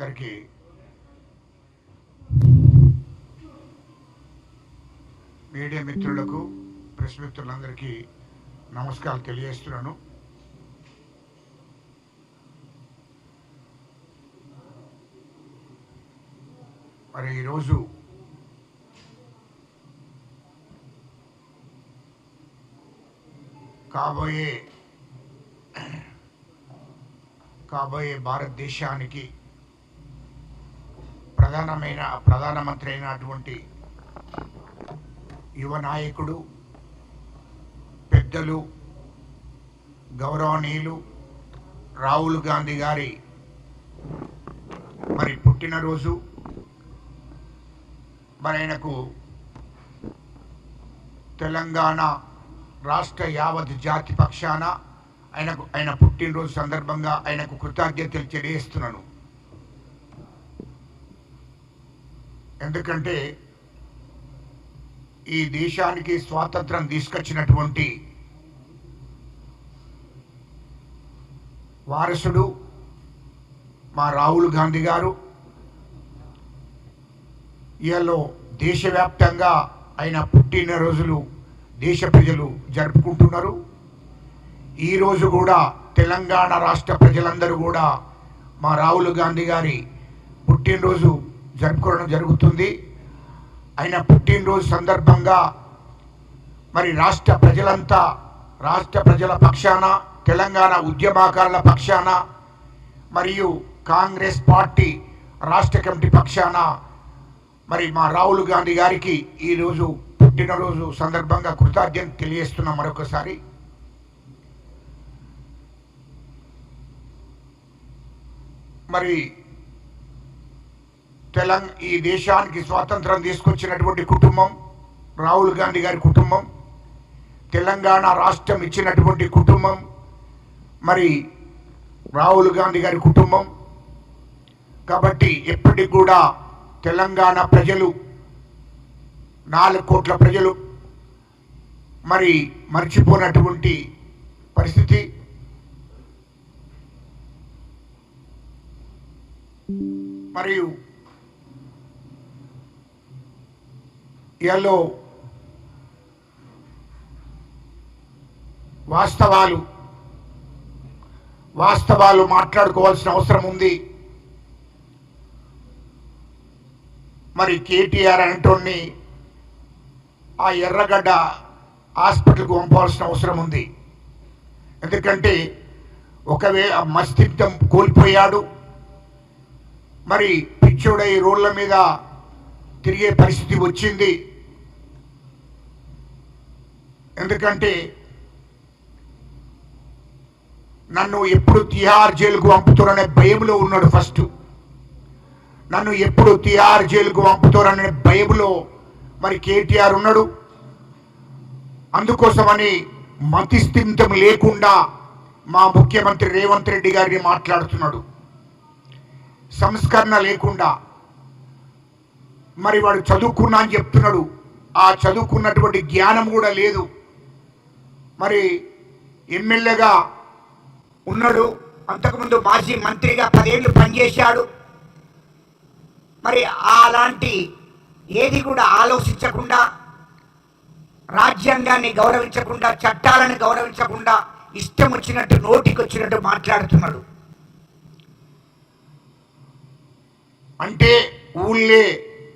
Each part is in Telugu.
అందరికీ మీడియా మిత్రులకు ప్రెస్ మిత్రులందరికీ నమస్కారాలు తెలియజేస్తున్నాను. మరి ఈరోజు కాబోయే కాబోయే భారతదేశానికి ప్రధానమైన ప్రధానమంత్రి అయినటువంటి యువ నాయకుడు పెద్దలు గౌరవనీయులు రాహుల్ గాంధీ గారి మరి పుట్టినరోజు. మరి ఆయనకు తెలంగాణ రాష్ట్ర యావత్ జాతి పక్షాన ఆయనకు ఆయన పుట్టినరోజు సందర్భంగా ఆయనకు కృతజ్ఞతలు తెలియజేస్తున్నాను. ఎందుకంటే ఈ దేశానికి స్వాతంత్రం తీసుకొచ్చినటువంటి వారసుడు మా రాహుల్ గాంధీ గారు. ఇయాలో దేశవ్యాప్తంగా ఆయన పుట్టినరోజులు దేశ ప్రజలు జరుపుకుంటున్నారు. ఈరోజు కూడా తెలంగాణ రాష్ట్ర ప్రజలందరూ కూడా మా రాహుల్ గాంధీ గారి పుట్టినరోజు జరుపుకోవడం జరుగుతుంది. ఆయన పుట్టినరోజు సందర్భంగా మరి రాష్ట్ర ప్రజలంతా రాష్ట్ర ప్రజల పక్షాన తెలంగాణ ఉద్యమాకారుల పక్షాన మరియు కాంగ్రెస్ పార్టీ రాష్ట్ర కమిటీ పక్షాన మరి మా రాహుల్ గాంధీ గారికి ఈరోజు పుట్టినరోజు సందర్భంగా కృతజ్ఞత తెలియజేస్తున్నాం మరొకసారి. మరి తెలంగ ఈ దేశానికి స్వాతంత్రం తీసుకొచ్చినటువంటి కుటుంబం రాహుల్ గాంధీ గారి కుటుంబం తెలంగాణ రాష్ట్రం ఇచ్చినటువంటి కుటుంబం మరి రాహుల్ గాంధీ గారి కుటుంబం. కాబట్టి ఎప్పటికి కూడా తెలంగాణ ప్రజలు నాలుగు కోట్ల ప్రజలు మరి మర్చిపోయినటువంటి పరిస్థితి. మరియు ఇయాలో వాస్తవాలు వాస్తవాలు మాట్లాడుకోవాల్సిన అవసరం ఉంది. మరి కేటీఆర్ అనేటోడిని ఆ ఎర్రగడ్డ హాస్పిటల్కి పంపాల్సిన అవసరం ఉంది. ఎందుకంటే ఒకవే మస్తిష్కం కోల్పోయాడు. మరి పిచ్చోడై రోడ్ల మీద తిరిగే పరిస్థితి వచ్చింది. ఎందుకంటే నన్ను ఎప్పుడు తిహార్ జైలుకు పంపుతారనే భయంలో ఉన్నాడు ఫస్ట్. నన్ను ఎప్పుడు తిహార్ జైలుకు పంపుతారనే భయంలో మరి కేటీఆర్ ఉన్నాడు. అందుకోసమని మతిస్థిమితం లేకుండా మా ముఖ్యమంత్రి రేవంత్ రెడ్డి గారిని మాట్లాడుతున్నాడు. సంస్కరణ లేకుండా మరి వాడు చదువుకున్నా అని చెప్తున్నాడు. ఆ చదువుకున్నటువంటి జ్ఞానం కూడా లేదు. మరి ఎమ్మెల్యేగా ఉన్నాడు. అంతకుముందు మాజీ మంత్రిగా పదేళ్ళు పనిచేశాడు. మరి అలాంటి ఏది కూడా ఆలోచించకుండా రాజ్యాంగాన్ని గౌరవించకుండా చట్టాలను గౌరవించకుండా ఇష్టం వచ్చినట్టు నోటికి వచ్చినట్టు మాట్లాడుతున్నాడు. అంటే ఊళ్ళే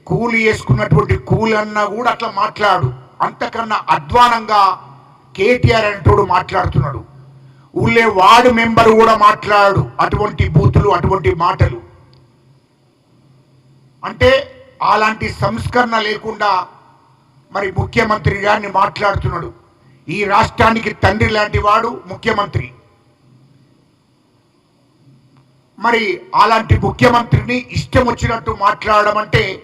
కూలి వేసుకున్నటువంటి కూలన్నా కూడా అట్లా మాట్లాడు. అంతకన్నా అధ్వానంగా కేటీఆర్ అంటోడు మాట్లాడుతున్నాడు. ఊళ్ళే వార్డు మెంబర్ కూడా మాట్లాడు. అటువంటి బూతులు అటువంటి మాటలు. అంటే అలాంటి సంస్కరణ లేకుండా మరి ముఖ్యమంత్రి గారిని మాట్లాడుతున్నాడు. ఈ రాష్ట్రానికి తండ్రి లాంటి వాడు ముఖ్యమంత్రి. మరి అలాంటి ముఖ్యమంత్రిని ఇష్టం వచ్చినట్టు మాట్లాడడం అంటే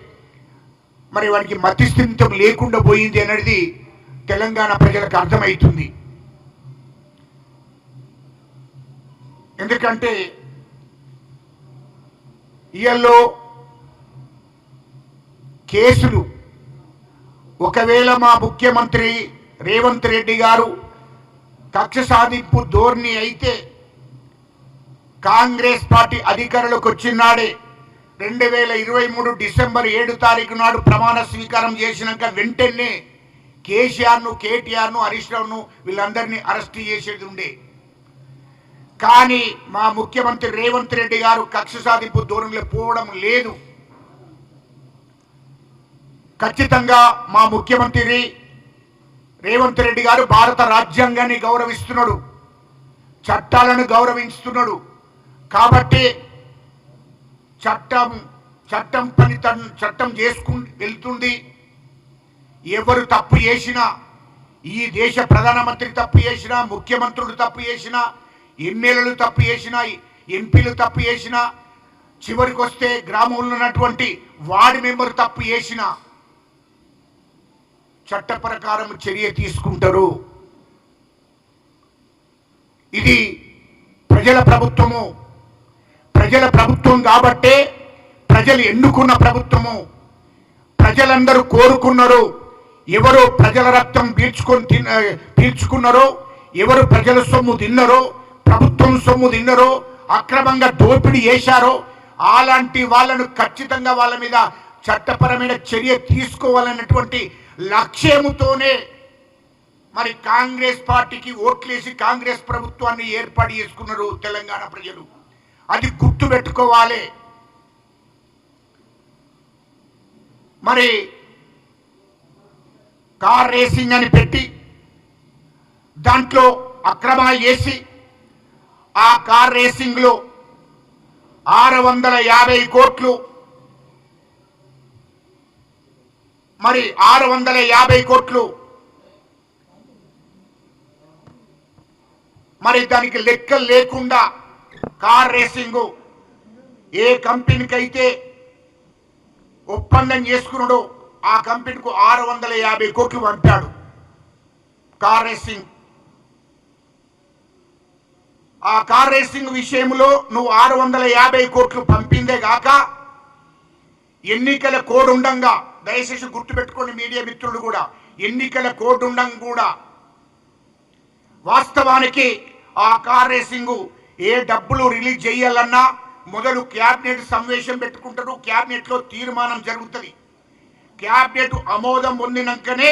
మరి వాడికి మతిస్థితం లేకుండా పోయింది అనేది తెలంగాణ ప్రజలకు అర్థమవుతుంది ఎందుకంటే ఇయల్లో కేసులు ఒకవేళ మా ముఖ్యమంత్రి రేవంత్ రెడ్డి గారు కక్ష సాధింపు ధోరణి అయితే కాంగ్రెస్ పార్టీ అధికారులకు వచ్చినాడే రెండు వేల ఇరవై మూడు డిసెంబర్ ఏడు తారీఖు నాడు ప్రమాణ స్వీకారం చేసినాక వెంటనే కేసీఆర్ను కేటీఆర్ను హరీష్ రావును వీళ్ళందరినీ అరెస్ట్ చేసేది ఉండే. కానీ మా ముఖ్యమంత్రి రేవంత్ రెడ్డి గారు కక్ష సాధింపు ధోరణిలో పోవడం లేదు. ఖచ్చితంగా మా ముఖ్యమంత్రి రేవంత్ రెడ్డి గారు భారత రాజ్యాంగాన్ని గౌరవిస్తున్నాడు. చట్టాలను గౌరవిస్తున్నాడు. కాబట్టి చట్టం చట్టం పని చట్టం చేసుకు వెళ్తుంది. ఎవరు తప్పు చేసినా ఈ దేశ ప్రధానమంత్రి తప్పు చేసినా ముఖ్యమంత్రులు తప్పు చేసినా ఎమ్మెల్యేలు తప్పు చేసినా ఎంపీలు తప్పు చేసినా చివరికి వస్తే గ్రామంలో ఉన్నటువంటి వార్డు మెంబర్ తప్పు చేసిన చట్ట ప్రకారం చర్య తీసుకుంటారు. ఇది ప్రజల ప్రభుత్వము. ప్రజల ప్రభుత్వం కాబట్టే ప్రజలు ఎన్నుకున్న ప్రభుత్వము. ప్రజలందరూ కోరుకున్నారు. ఎవరు ప్రజల రక్తం పీల్చుకొని తిన్న పీల్చుకున్నారో ఎవరు ప్రజల సొమ్ము తిన్నారో ప్రభుత్వం సొమ్ము తిన్నారో అక్రమంగా దోపిడీ చేశారో అలాంటి వాళ్ళను ఖచ్చితంగా వాళ్ళ మీద చట్టపరమైన చర్య తీసుకోవాలన్నటువంటి లక్ష్యముతోనే మరి కాంగ్రెస్ పార్టీకి ఓట్లేసి కాంగ్రెస్ ప్రభుత్వాన్ని ఏర్పాటు చేసుకున్నారు తెలంగాణ ప్రజలు. అది గుర్తు పెట్టుకోవాలి మరి కార్ రేసింగ్ అని పెట్టి దాంట్లో అక్రమాలు చేసి ఆ కార్ రేసింగ్లో ఆరు వందల యాభై కోట్లు మరి ఆరు వందల యాభై కోట్లు మరి దానికి లెక్కలు లేకుండా కార్ రేసింగ్ ఏ కంపెనీకి అయితే ఒప్పందం చేసుకున్నాడో ఆ కంపెనీకు ఆరు వందల యాభై కోట్లు పంపాడు. Car racing. ఆ కార్ రేసింగ్ విషయంలో నువ్వు ఆరు వందల యాభై కోట్లు పంపిందే గాక ఎన్నికల కోడ్ ఉండంగా దయచేసి గుర్తుపెట్టుకోండి మీడియా మిత్రులు కూడా ఎన్నికల కోడ్ ఉండంగా కూడా. వాస్తవానికి ఆ కార్ రేసింగ్ ఏ డబ్బులు రిలీజ్ చేయాలన్నా మొదలు క్యాబినెట్ సమావేశం పెట్టుకుంటారు క్యాబినెట్లో తీర్మానం జరుగుతుంది. క్యాబినెట్ ఆమోదం పొందినాకనే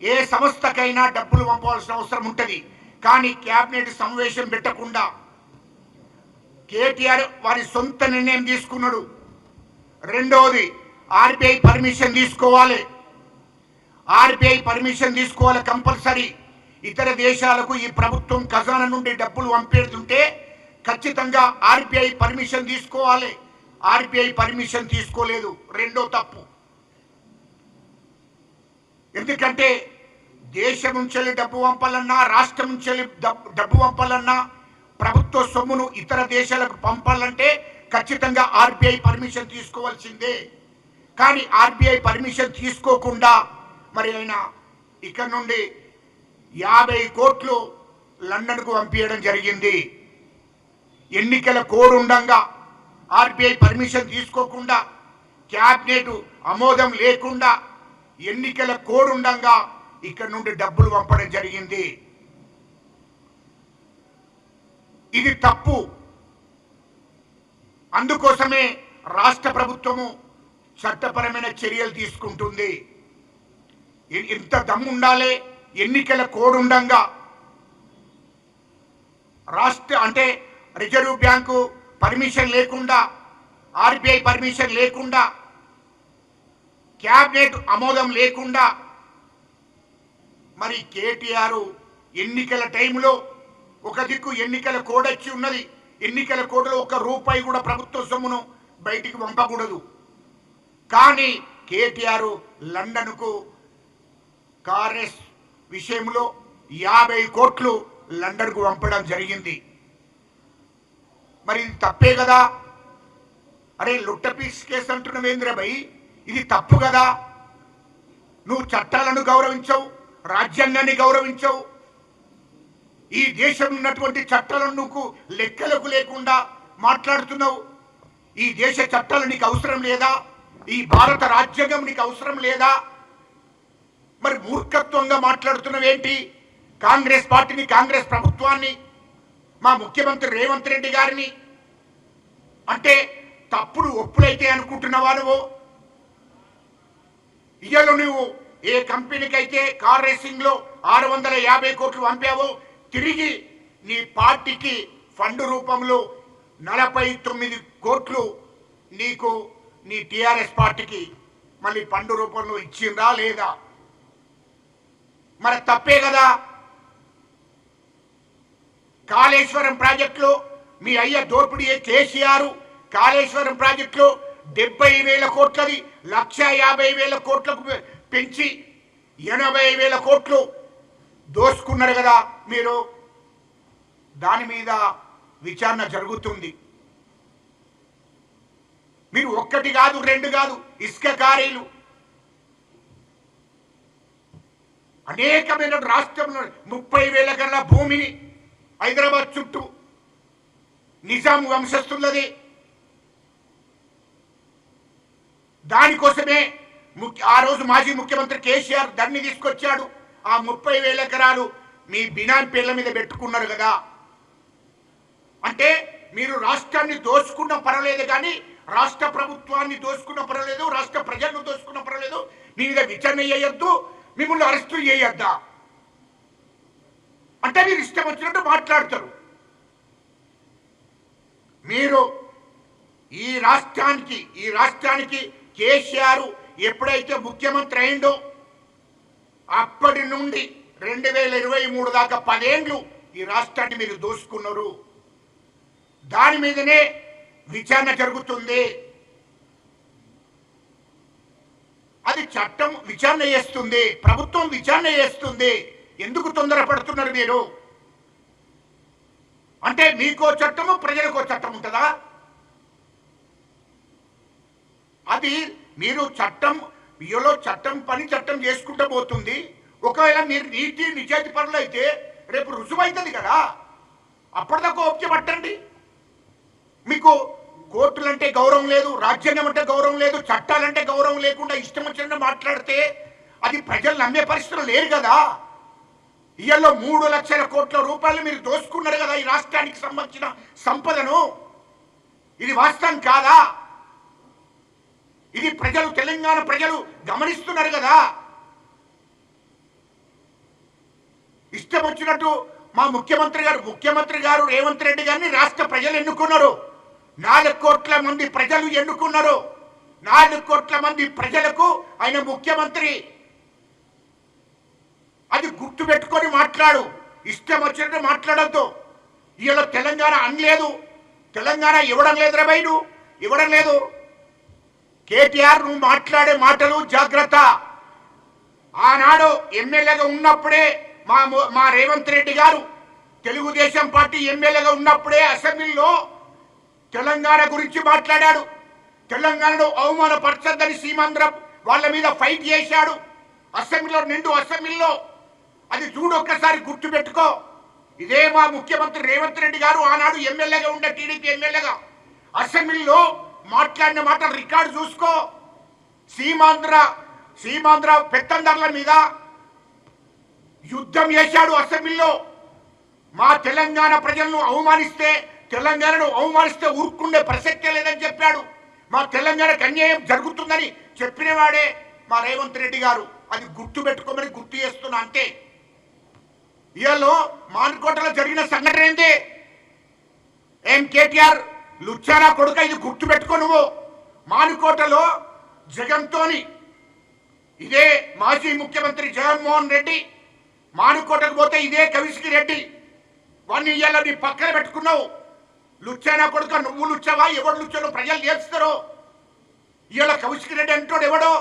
ఏ సంస్థకైనా డబ్బులు పంపవలసిన అవసరం ఉంటుంది. కానీ క్యాబినెట్ సమావేశం పెట్టకుండా కేటీఆర్ వారి సొంత నిర్ణయం తీసుకున్నాడు. రెండవది ఆర్బీఐ పర్మిషన్ తీసుకోవాలి. ఆర్బీఐ పర్మిషన్ తీసుకోవాలి కంపల్సరీ. ఇతర దేశాలకు ఈ ప్రభుత్వం ఖజానా నుండి డబ్బులు పంపేస్తుంటే ఖచ్చితంగా ఆర్బీఐ పర్మిషన్ తీసుకోవాలి. ఆర్బీఐ పర్మిషన్ తీసుకోలేదు. రెండో తప్పు. ఎందుకంటే దేశం నుంచి డబ్బు పంపాలన్నా రాష్ట్రం నుంచి డబ్బు డబ్బు పంపాలన్నా ప్రభుత్వ సొమ్మును ఇతర దేశాలకు పంపాలంటే ఖచ్చితంగా ఆర్బీఐ పర్మిషన్ తీసుకోవాల్సిందే. కానీ ఆర్బీఐ పర్మిషన్ తీసుకోకుండా మరి ఆయన ఇక్కడ నుండి యాభై కోట్లు లండన్కు పంపించడం జరిగింది. ఎన్నికల కోడ్ ఆర్బీఐ పర్మిషన్ తీసుకోకుండా క్యాబినెట్ ఆమోదం లేకుండా ఎన్నికల కోడ్ ఉండంగా ఇక్కడ నుండి డబ్బులు పంపడం జరిగింది. ఇది తప్పు. అందుకోసమే రాష్ట్ర ప్రభుత్వము చట్టపరమైన చర్యలు తీసుకుంటుంది. ఎంత ఇంత దమ్ము ఎన్నికల కోడ్ ఉండంగా రాష్ట్ర అంటే రిజర్వ్ బ్యాంకు పర్మిషన్ లేకుండా ఆర్బీఐ పర్మిషన్ లేకుండా క్యాబినెట్ ఆమోదం లేకుండా మరి కేటీఆర్ ఎన్నికల టైంలో ఒక దిక్కు ఎన్నికల కోడ్ వచ్చి ఉన్నది. ఎన్నికల కోడ్లో ఒక రూపాయి కూడా ప్రభుత్వ సొమ్మును బయటికి పంపకూడదు. కానీ కేటీఆర్ లండన్కు కాంగ్రెస్ విషయంలో యాభై కోట్లు లండన్కు పంపడం జరిగింది. మరి ఇది తప్పే కదా? అరే లుట్టపీస్ కేసు అంటున్నావు ఇది తప్పు కదా. నువ్వు చట్టాలను గౌరవించవు రాజ్యాంగాన్ని గౌరవించవు. ఈ దేశం ఉన్నటువంటి చట్టాలను నువ్వు లెక్కలకు లేకుండా మాట్లాడుతున్నావు. ఈ దేశ చట్టాలు నీకు అవసరం లేదా? ఈ భారత రాజ్యాంగం నీకు అవసరం లేదా? మరి మూర్ఖత్వంగా మాట్లాడుతున్నవేంటి కాంగ్రెస్ పార్టీని కాంగ్రెస్ ప్రభుత్వాన్ని మా ముఖ్యమంత్రి రేవంత్ రెడ్డి గారిని. అంటే తప్పుడు ఒప్పులైతే అనుకుంటున్నావా నువ్వు? ఇయ్యాల నువ్వు. ఏ కంపెనీకి అయితే కార్ రేసింగ్లో ఆరు వందల యాభై కోట్లు పంపావో తిరిగి నీ పార్టీకి ఫండ్ రూపంలో నలభై తొమ్మిది కోట్లు నీకు నీ టిఆర్ఎస్ పార్టీకి మళ్ళీ ఫండ్ రూపంలో ఇచ్చిందా లేదా? మరి తప్పే కదా. కాళేశ్వరం ప్రాజెక్టులో మీ అయ్య దోపిడీ కేసీఆర్. కాళేశ్వరం ప్రాజెక్టులో డెబ్బై వేల కోట్లది లక్ష యాభై వేల కోట్లకు పె- పెంచి ఎనభై వేల కోట్లు దోసుకున్నారు కదా మీరు. దాని మీద విచారణ జరుగుతుంది. మీరు ఒక్కటి కాదు రెండు కాదు ఇసుక కారీలు. అనేకమైన రాష్ట్రంలో ముప్పై వేల కన్నా భూమిని హైదరాబాద్ చుట్టూ నిజాం వంశస్థులది. దానికోసమే ముఖ్య ఆ రోజు మాజీ ముఖ్యమంత్రి కేసీఆర్ దాన్ని తీసుకొచ్చాడు. ఆ ముప్పై వేల ఎకరాలు మీ బినాన్ పేర్ల మీద పెట్టుకున్నారు కదా. అంటే మీరు రాష్ట్రాన్ని దోచుకున్న పర్వాలేదు కానీ రాష్ట్ర ప్రభుత్వాన్ని దోచుకున్న పర్వాలేదు రాష్ట్ర ప్రజలను దోచుకున్న పర్వాలేదు. మీ మీద విచారణ చేయొద్దు మిమ్మల్ని అరెస్టు చేయొద్దా? అంటే మీరు ఇష్టం వచ్చినట్టు మాట్లాడతారు. మీరు ఈ రాష్ట్రానికి ఈ రాష్ట్రానికి కేసీఆర్ ఎప్పుడైతే ముఖ్యమంత్రి అయిందో అప్పటి నుండి రెండు వేల ఇరవై మూడు దాకా పదేండ్లు ఈ రాష్ట్రాన్ని మీరు దోసుకున్నారు. దాని మీదనే విచారణ జరుగుతుంది. అది చట్టం విచారణ చేస్తుంది ప్రభుత్వం విచారణ చేస్తుంది. ఎందుకు తొందరపడుతున్నారు మీరు? అంటే మీకో చట్టము ప్రజలకో చట్టం ఉంటుందా? అది మీరు చట్టం మీలో చట్టం పని చట్టం చేసుకుంటూ పోతుంది. ఒకవేళ మీరు నీతి నిజాయితీ పనులు అయితే రేపు రుజువైతుంది కదా. అప్పటిదాకా ఓపిక పట్టండి. మీకు కోర్టులంటే గౌరవం లేదు రాజ్యాంగం అంటే గౌరవం లేదు చట్టాలంటే గౌరవం లేకుండా ఇష్టం వచ్చినట్టు మాట్లాడితే అది ప్రజలు నమ్మే పరిస్థితులు లేరు కదా. ఇయ్యలో మూడు లక్షల కోట్ల రూపాయలు మీరు దోసుకున్నారు కదా ఈ రాష్ట్రానికి సంబంధించిన సంపదను. ఇది వాస్తవం కాదా? ఇది ప్రజలు తెలంగాణ ప్రజలు గమనిస్తున్నారు కదా. ఇష్టం వచ్చినట్టు మా ముఖ్యమంత్రి గారు ముఖ్యమంత్రి గారు రేవంత్ రెడ్డి గారిని రాష్ట్ర ప్రజలు ఎన్నుకున్నారు. నాలుగు కోట్ల మంది ప్రజలు ఎన్నుకున్నారు. నాలుగు కోట్ల మంది ప్రజలకు ఆయన ముఖ్యమంత్రి. అది గుర్తు పెట్టుకొని మాట్లాడు. ఇష్టం వచ్చినట్టు మాట్లాడద్దు. ఇలా తెలంగాణ అనలేదు. తెలంగాణ ఇవ్వడం లేదురా బయలు ఇవ్వడం లేదు. కేటీఆర్ నువ్వు మాట్లాడే మాటలు జాగ్రత్త. ఆనాడు ఎమ్మెల్యేగా ఉన్నప్పుడే మా మా రేవంత్ రెడ్డి గారు తెలుగుదేశం పార్టీ ఎమ్మెల్యేగా ఉన్నప్పుడే అసెంబ్లీలో తెలంగాణ గురించి మాట్లాడాడు. తెలంగాణను అవమానపరచద్దని సీమాంధ్రం వాళ్ళ మీద ఫైట్ చేశాడు. అసెంబ్లీలో నిండు అసెంబ్లీలో. అది చూడు ఒక్కసారి గుర్తుపెట్టుకో. ఇదే మా ముఖ్యమంత్రి రేవంత్ రెడ్డి గారు ఆనాడు ఎమ్మెల్యేగా ఉండే టీడీపీ ఎమ్మెల్యేగా అసెంబ్లీలో మాట్లాడిన మాటలు రికార్డు చూసుకో. సీమాంధ్ర సీమాంధ్ర పెత్తందర్ల మీద యుద్ధం చేశాడు అసెంబ్లీలో. మా తెలంగాణ ప్రజలను అవమానిస్తే తెలంగాణను అవమానిస్తే ఊరుకుండే ప్రసక్తే లేదని చెప్పాడు. మా తెలంగాణకు అన్యాయం జరుగుతుందని చెప్పినవాడే మా రేవంత్ రెడ్డి గారు. అది గుర్తు పెట్టుకోమని గుర్తు చేస్తున్నా అంతే. ఇవాళ మాన్కోటలో జరిగిన సంఘటన ఏంటి? ఏం కేటీఆర్ లుచ్చానా కొడుక ఇది గుర్తుపెట్టుకో నువ్వు. మానుకోటలో జగన్తోని ఇదే మాజీ ముఖ్యమంత్రి జగన్మోహన్ రెడ్డి మానుకోటకు పోతే ఇదే కవిష్కి రెడ్డి. వాడిని ఇవాళ నీ పక్కన పెట్టుకున్నావు. లుచ్చానా కొడుక నువ్వు లుచ్చావా? ఎవడు లుచ్చానో ప్రజలు చేస్తారో ఇవాళ కౌశిక్ రెడ్డి అంటాడు ఎవడో?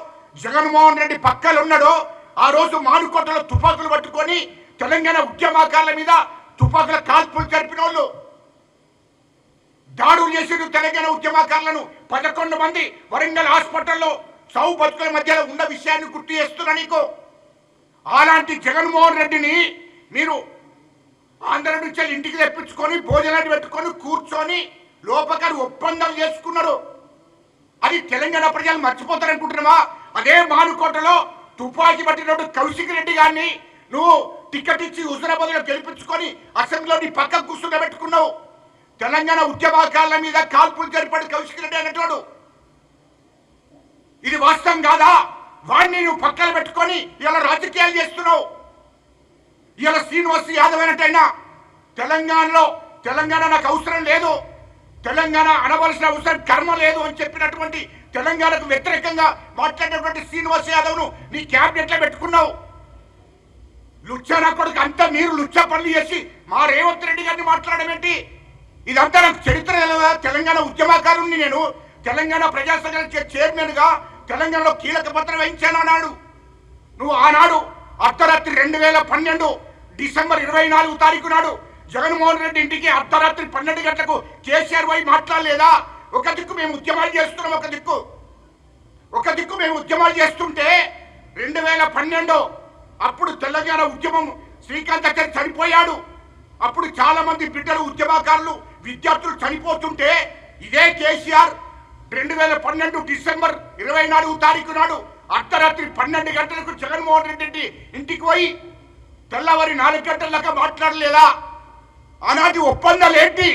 జగన్మోహన్ రెడ్డి పక్కలు ఉన్నాడో? ఆ రోజు మానుకోటలో తుపాకులు పట్టుకొని తెలంగాణ ఉద్యమకారుల మీద తుపాకుల కాల్పులు జరిపిన వాళ్ళు దాడులు చేసిన తెలంగాణ ఉద్యమకారులను. పదకొండు మంది వరంగల్ హాస్పిటల్లో సావు బతుకుల మధ్యలో ఉన్న విషయాన్ని గుర్తు చేస్తున్నా నీకు. అలాంటి జగన్మోహన్ రెడ్డిని మీరు ఆంధ్ర నుంచి ఇంటికి తెప్పించుకొని భోజనాలు పెట్టుకొని కూర్చొని లోపకారి ఒప్పందాలు చేసుకున్నారు అది తెలంగాణ ప్రజలు మర్చిపోతారనుకుంటున్నావా అదే మానుకోటలో తుపాకీ పట్టినప్పుడు కౌశిక్ రెడ్డి గారిని నువ్వు టికెట్ ఇచ్చి హుజరాబాద్లో గెలిపించుకొని అసెంబ్లీలో నీ పక్కకు కూర్చుండబెట్టుకున్నావు. తెలంగాణ ఉద్యమాకాల మీద కాల్పులు జరిపాడు కౌశిక్ రెడ్డి అనేటోడు ఇది వాస్తవం కాదా? వాడిని నువ్వు పక్కన పెట్టుకొని ఇలా రాజకీయాలు చేస్తున్నావు. ఇలా శ్రీనివాస్ యాదవ్ అయినట్టయినా తెలంగాణలో తెలంగాణ నాకు అవసరం లేదు. తెలంగాణ అనవలసిన అవసరం కర్మ లేదు అని చెప్పినటువంటి తెలంగాణకు వ్యతిరేకంగా మాట్లాడినటువంటి శ్రీనివాస్ యాదవ్ను నీ క్యాబినెట్లో పెట్టుకున్నావు. లుచ్చా నా కొడుకు అంతా మీరు లుచ్చా పనులు చేసి మా రేవంత్ రెడ్డి గారిని మాట్లాడమేంటి ఇదంతా నాకు చరిత్ర తెలియదా తెలంగాణ ఉద్యమకారుణ్ణి నేను తెలంగాణ ప్రజాసంఘం చైర్మన్గా తెలంగాణలో కీలక పత్రం వహించాను అన్నాడు నువ్వు ఆనాడు అర్ధరాత్రి రెండు వేల పన్నెండు డిసెంబర్ ఇరవై నాలుగు తారీఖు నాడు జగన్మోహన్ రెడ్డి ఇంటికి అర్ధరాత్రి పన్నెండు గంటలకు కేసీఆర్ పోయి మాట్లాడలేదా? ఒక దిక్కు మేము ఉద్యమాలు చేస్తున్నాం ఒక దిక్కు. ఒక దిక్కు మేము ఉద్యమాలు చేస్తుంటే రెండు వేల పన్నెండు అప్పుడు తెలంగాణ ఉద్యమం శ్రీకాంత్ దగ్గర చనిపోయాడు. అప్పుడు చాలా మంది బిడ్డలు ఉద్యమకారులు విద్యార్థులు చనిపోతుంటే ఇదే కేసీఆర్ రెండు వేల పన్నెండు డిసెంబర్ ఇరవై నాలుగు తారీఖు నాడు అర్ధరాత్రి పన్నెండు గంటలకు జగన్మోహన్ రెడ్డి ఇంటికి పోయి తెల్లవారి నాలుగు గంటల మాట్లాడలేదా? ఆనాటి ఒప్పందాలు ఏంటి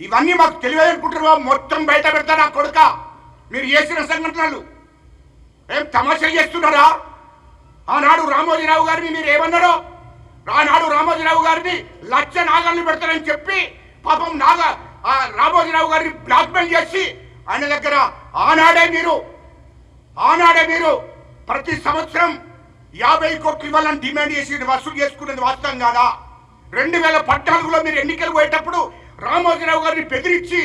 ఇవన్నీ మాకు తెలియదనుకుంటారు మొత్తం బయట పెడతా నా కొడుక. మీరు చేసిన సంఘటనలు. ఏం తమాషా చేస్తున్నారా? ఆనాడు రామోజీరావు గారిని మీరు ఏమన్నారో? ఆనాడు రామోజీరావు గారిని లక్ష నాగల్ని పెడతారని చెప్పి పాపం నాగ ఆ రామోజీరావు గారిని బ్లాక్మెయిల్ చేసి ఆయన దగ్గర ఆనాడే మీరు ఆనాడే మీరు ప్రతి సంవత్సరం యాభై కోట్లు ఇవ్వాలని డిమాండ్ చేసి వసూలు చేసుకునేది వాస్తవం కాదా? రెండు వేల పద్నాలుగులో మీరు ఎన్నికలు పోయేటప్పుడు రామోజీరావు గారిని బెదిరించి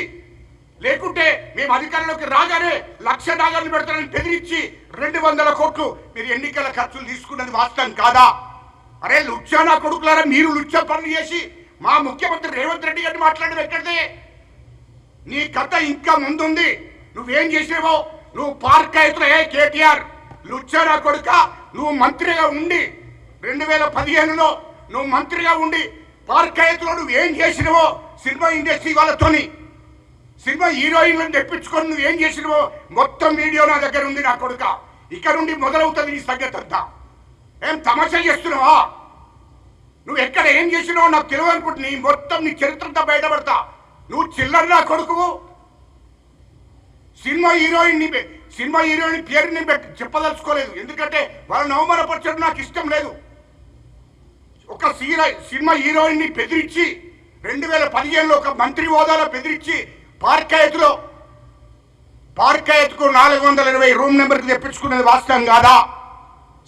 లేకుంటే మేము అధికారంలోకి రాగానే లక్ష డాలర్లు పెడతారని బెదిరించి రెండు వందల కోట్లు మీరు ఎన్నికల ఖర్చులు తీసుకున్నది వాస్తవం కాదా? అరే లుచ్చానా కొడుకులారా మీరు లుచ్చ పనులు చేసి మా ముఖ్యమంత్రి రేవంత్ రెడ్డి గారిని మాట్లాడడం ఎక్కడిది? నీ కథ ఇంకా ముందుంది. నువ్వేం చేసినావో నువ్వు పార్క్ అయితే కేటీఆర్. లుచ్చారా కొడుక నువ్వు మంత్రిగా ఉండి రెండు వేల పదిహేనులో నువ్వు మంత్రిగా ఉండి పార్క్ అవుతులో ఏం చేసినవో? సినిమా ఇండస్ట్రీ వాళ్ళతోని. సినిమా హీరోయిన్లను తెప్పించుకొని నువ్వు ఏం చేసినవో? మొత్తం వీడియో నా దగ్గర ఉంది నా కొడుక. ఇక్కడ నుండి మొదలవుతుంది నీ సంగతి అంతా. ఏం తమాషా చేస్తున్నావా? నువ్వు ఎక్కడ ఏం చేసినావు నాకు తెలియదు అనుకుంటు నీ మొత్తం నీ చరిత్రతో బయటపడతా. నువ్వు చిల్లర నా కొడుకు సినిమా హీరోయిన్ని సినిమా హీరోయిన్ పేరుని పెట్టి చెప్పదలుచుకోలేదు. ఎందుకంటే వాళ్ళని అవమానపరచడం నాకు ఇష్టం లేదు. ఒక సీర సినిమా హీరోయిన్ని బెదిరించి రెండు వేల పదిహేనులో ఒక మంత్రి హోదాలో బెదిరించి పార్కాయత్లో పార్కాయత్కు నాలుగు వందల ఇరవై రూమ్ నెంబర్కి తెప్పించుకునేది వాస్తవం కాదా?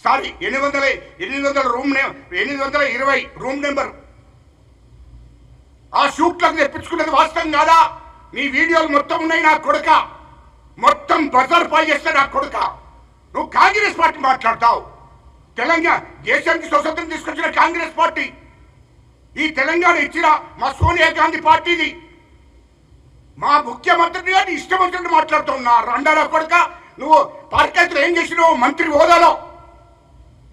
సారీ ఎనిమిది వందల ఎనిమిది వందల రూమ్ ఎనిమిది వందల ఇరవై రూమ్ నెంబర్. ఆ షూట్లకు తెప్పించుకున్నది వాస్తవం కాదా? నీ వీడియోలు మొత్తం ఉన్నాయి నా కొడుక. మొత్తం బజార్ పై చేస్తే నా కొడుక. నువ్వు కాంగ్రెస్ పార్టీ మాట్లాడతావు. తెలంగాణ దేశానికి స్వతంత్రం తీసుకొచ్చిన కాంగ్రెస్ పార్టీ. ఈ తెలంగాణ ఇచ్చిన మా సోనియా గాంధీ పార్టీది. మా ముఖ్యమంత్రిని గారిని ఇష్టం మాట్లాడుతున్నా రండారా కొడుక. నువ్వు పార్టీ ఏం చేసినావు? మంత్రి హోదాలో.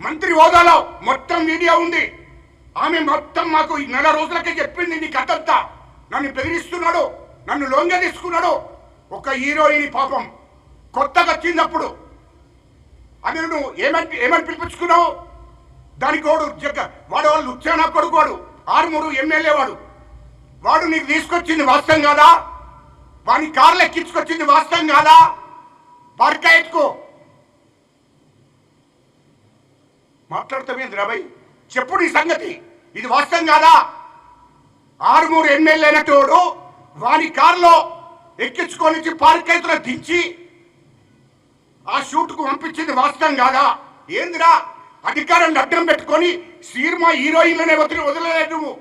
మంత్రి హోదాలో మొత్తం మీడియా ఉంది. ఆమె మొత్తం మాకు ఈ నెల రోజులకే చెప్పింది నీ కథంతా. నన్ను బెదిరిస్తున్నాడు నన్ను లొంగ తీసుకున్నాడు. ఒక హీరోయిన్ పాపం. కొత్తగా వచ్చినప్పుడు. అది నువ్వు ఏమని ఏమని పిలిపించుకున్నావు? దానికి వాడు జగ్గ వాడు వాళ్ళు ఉచ్చానా కొడుకు వాడు. ఆరుమూరు ఎమ్మెల్యే వాడు. వాడు నీకు తీసుకొచ్చింది వాస్తవం కాదా? వాని కార్లు ఎక్కించుకొచ్చింది వాస్తవం కాదా? పర్కా ఎత్తుకో మాట్లాడతామేంది రాబాయ్? చెప్పు నీ సంగతి. ఇది వాస్తవం కాదా? ఆరుమూరు ఎమ్మెల్యే అయినటోడు వాని కారులో ఎక్కించుకొని పార్కైతులో దించి ఆ షూట్కు పంపించింది వాస్తవం కాదా? ఏందిరా? అధికారాన్ని అడ్డం పెట్టుకొని సినిమా హీరోయిన్లనే వదిలి వదలలే నువ్వు.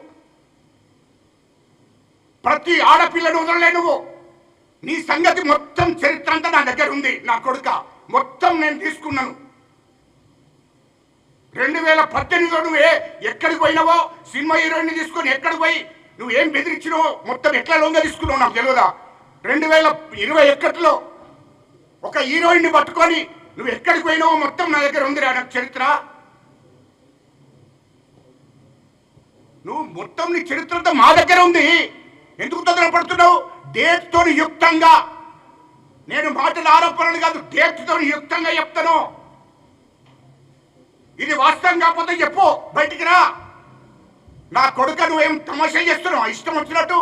ప్రతి ఆడపిల్లను వదలలే నువ్వు. నీ సంగతి మొత్తం చరిత్ర అంతా నా దగ్గర ఉంది నా కొడుక. మొత్తం నేను తీసుకున్నాను. రెండు వేల పద్దెనిమిదిలో నువ్వే ఎక్కడికి పోయినావో సినిమా హీరోయిన్ తీసుకొని ఎక్కడికి పోయి నువ్వు ఏం బెదిరించినావో మొత్తం ఎట్లా లొంగ తీసుకున్నావు నాకు తెలియదా? రెండు వేల ఇరవై ఒకటిలో ఒక హీరోయిన్ని పట్టుకొని నువ్వు ఎక్కడికి పోయినావో మొత్తం నా దగ్గర ఉంది నాకు చరిత్ర. నువ్వు మొత్తం నీ చరిత్రతో మా దగ్గర ఉంది. ఎందుకు తొందరపడుతున్నావు డేట్ తోని యుక్తంగా. నేను మాటల ఆరోపణలు కాదు డేట్తో యుక్తంగా చెప్తాను. ఇది వాస్తవం కాకపోతే చెప్పు బయటికి రా. నా కొడుక నువ్వేం తమాషా చేస్తున్నావు? ఇష్టం వచ్చినట్టు.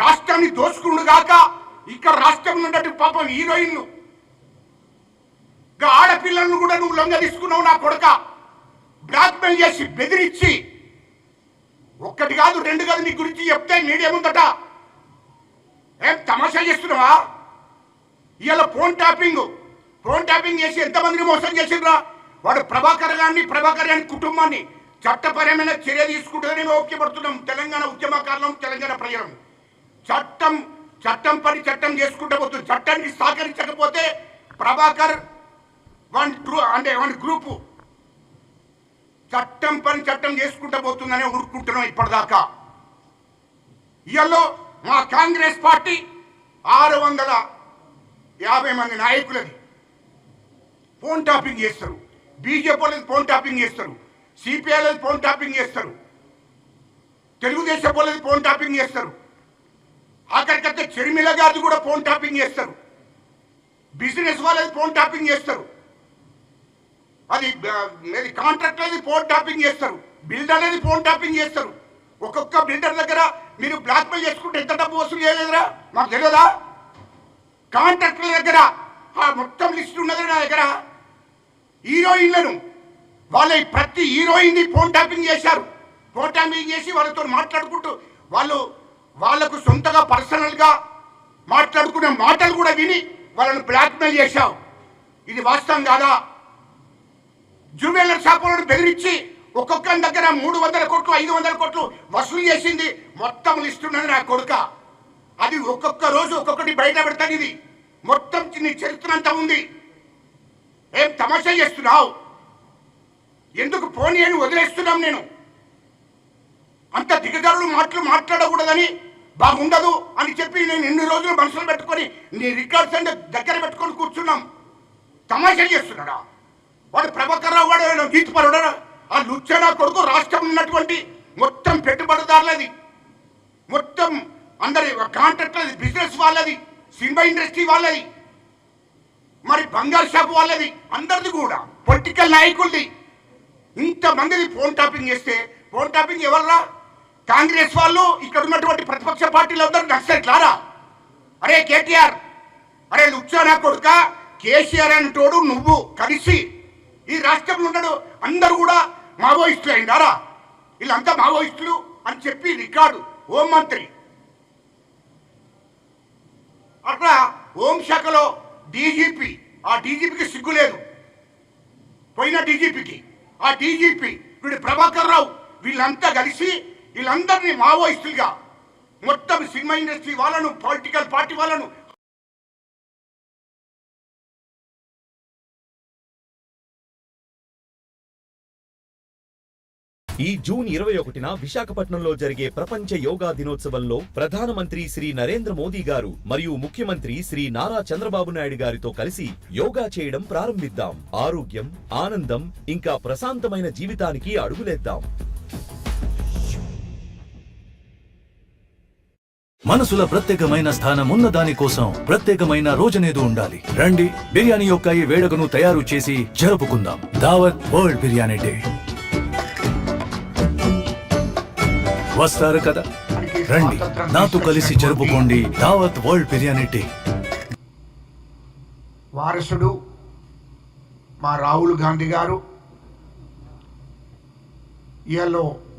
రాష్ట్రాన్ని దోచుకుండు గాక ఇక్కడ రాష్ట్రంలో ఉన్నట్టు పాపం హీరోయిన్లు. ఇంకా ఆడపిల్లలను కూడా నువ్వు లొంగ తీసుకున్నావు నా కొడుక. బ్లాక్మెయిల్ చేసి బెదిరించి. ఒక్కటి కాదు రెండు కాదు నీ గురించి చెప్తే మీడియా ముందట. ఏం తమాషా చేస్తున్నావా? ఇవాళ ఫోన్ ట్యాపింగ్. ఫోన్ ట్యాపింగ్ చేసి ఎంతమందిని మోసం చేసిండ్రా? వాడు ప్రభాకర్ గారిని ప్రభాకర్ గారి కుటుంబాన్ని చట్టపరమైన చర్య తీసుకుంటుందని మేము ఓక్యపడుతున్నాం. తెలంగాణ ఉద్యమకారులం తెలంగాణ ప్రజలం చట్టం చట్టం పని చట్టం చేసుకుంటూ పోతుంది. చట్టానికి సహకరించకపోతే ప్రభాకర్ వన్ ట్రూ అంటే వన్ గ్రూపు. చట్టం పని చట్టం చేసుకుంటూ పోతుందని ఊరుకుంటున్నాం ఇప్పటిదాకా. ఇయల్లో మా కాంగ్రెస్ పార్టీ ఆరు వందల యాభై మంది నాయకులది. ఫోన్ టాపింగ్ చేస్తారు. బీజేపీ వాళ్ళది ఫోన్ టాపింగ్ చేస్తారు. సిపిఐ వాళ్ళది ఫోన్ టాపింగ్ చేస్తారు. తెలుగుదేశం వాళ్ళది ఫోన్ టాపింగ్ చేస్తారు. ఆఖరికైతే చెరిమిల గారిది కూడా ఫోన్ టాపింగ్ చేస్తారు. బిజినెస్ వాళ్ళది ఫోన్ టాపింగ్ చేస్తారు. అది అది కాంట్రాక్ట్ అనేది ఫోన్ టాపింగ్ చేస్తారు. బిల్డర్ అనేది ఫోన్ టాపింగ్ చేస్తారు. ఒక్కొక్క బిల్డర్ దగ్గర మీరు బ్లాక్మెయిల్ చేసుకుంటే ఎంత డబ్బు వసూలు చేయలేదురా? మాకు తెలియదా? కాంట్రాక్టర్ల దగ్గర ఆ మొత్తం లిస్ట్ ఉన్నది నా దగ్గర. హీరోయిన్లను వాళ్ళ ప్రతి హీరోయిన్ని ఫోన్ ట్యాపింగ్ చేశారు. ఫోన్ ట్యాపింగ్ చేసి వాళ్ళతో మాట్లాడుకుంటూ వాళ్ళు వాళ్ళకు సొంతగా పర్సనల్గా మాట్లాడుకునే మాటలు కూడా విని వాళ్ళని బ్లాక్మెయిల్ చేశావు. ఇది వాస్తవం కాదా? జ్యువెలర్ షాపులను బెదిరించి ఒక్కొక్కరి దగ్గర మూడు వందల కోట్లు ఐదు వందల కోట్లు వసూలు చేసింది మొత్తం ఇస్తున్నది నా కొడుక. అది ఒక్కొక్క రోజు ఒక్కొక్కటి బయట పెడతాను ఇది. మొత్తం నీ చరిత్ర అంతా ఉంది. ఏం తమాషా చేస్తున్నావు? ఎందుకు పోనీ అని వదిలేస్తున్నాం నేను? అంత దిగజారులు మాటలు మాట్లాడకూడదని బాగుండదు అని చెప్పి నేను ఎన్ని రోజులు మనసులు పెట్టుకొని నీ రికార్డ్స్ అంటే దగ్గర పెట్టుకొని కూర్చున్నాం. తమాషా చేస్తున్నాడా? వాడు ప్రభాకర్ రావు వాడు గీతపరుడా ఆ లుచ్చనా కొడుకు రాష్ట్రం ఉన్నటువంటి మొత్తం పెట్టుబడిదారులది. మొత్తం అందరి కాంట్రాక్టర్ది బిజినెస్ వాళ్ళది సినిమా ఇండస్ట్రీ వాళ్ళది. మరి బంగారు షాప్ వాళ్ళది అందరిది కూడా. పొలిటికల్ నాయకులది. ఇంతమందిది ఫోన్ టాపింగ్ చేస్తే ఫోన్ టాపింగ్ ఎవర్రా? కాంగ్రెస్ వాళ్ళు ఇక్కడ ఉన్నటువంటి ప్రతిపక్ష పార్టీలు అందరూ నక్సలెట్లారా అరే కేటీఆర్. అరే లుచ్చానా కొడుక? కేసీఆర్ అంటోడు నువ్వు కలిసి ఈ రాష్ట్రంలో ఉన్నాడు అందరు కూడా మావోయిస్టులు అయినారా? వీళ్ళంతా మావోయిస్టులు అని చెప్పి రికార్డు. హోంమంత్రి అట్లా హోంశాఖలో డీజీపీ ఆ డీజీపీకి సిగ్గు లేదు. పోయిన డీజీపీకి. ఆ డీజీపీ వీడు ప్రభాకర్ రావు వీళ్ళంతా కలిసి వీళ్ళందరినీ మావోయిస్టులుగా మొత్తం సినిమా ఇండస్ట్రీ వాళ్ళను పొలిటికల్ పార్టీ వాళ్ళను ఈ జూన్ ఇరవై ఒకటిన విశాఖపట్నంలో జరిగే ప్రపంచ యోగా దినోత్సవంలో ప్రధానమంత్రి శ్రీ నరేంద్ర మోదీ గారు మరియు ముఖ్యమంత్రి శ్రీ నారా చంద్రబాబు నాయుడు గారితో కలిసి యోగా చేయడం ప్రారంభిద్దాం. ఆరోగ్యం ఆనందం ఇంకా ప్రశాంతమైన జీవితానికి అడుగులేద్దాం. మనసుల ప్రత్యేకమైన స్థానం ఉన్న దాని కోసం ప్రత్యేకమైన రోజనేదో ఉండాలి. రండి బిర్యానీ యొక్క ఈ వేడుకను తయారు చేసి జరుపుకుందాం. దావత్ వరల్డ్ బిర్యానీ డే. వస్తారు కదా. రండి నాతో కలిసి జరుపుకోండి దావత్ వరల్డ్ బిర్యానీ టీ. వారసుడు మా రాహుల్ గాంధీ గారు ఇవాళ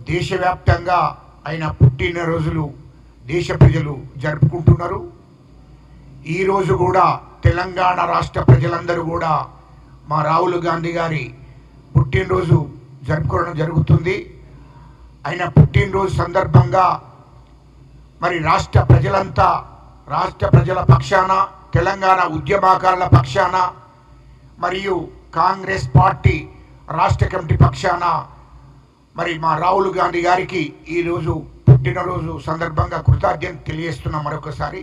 దేశవ్యాప్తంగా ఆయన పుట్టినరోజులు దేశ ప్రజలు జరుపుకుంటున్నారు. ఈరోజు కూడా తెలంగాణ రాష్ట్ర ప్రజలందరూ కూడా మా రాహుల్ గాంధీ గారి పుట్టినరోజు జరుపుకోవడం జరుగుతుంది. ఆయన పుట్టినరోజు సందర్భంగా మరి రాష్ట్ర ప్రజలంతా రాష్ట్ర ప్రజల పక్షాన తెలంగాణ ఉద్యమాకారుల పక్షాన మరియు కాంగ్రెస్ పార్టీ రాష్ట్ర కమిటీ పక్షాన మరి మా రాహుల్ గాంధీ గారికి ఈరోజు పుట్టినరోజు సందర్భంగా కృతజ్ఞత తెలియజేస్తున్నాం మరొకసారి.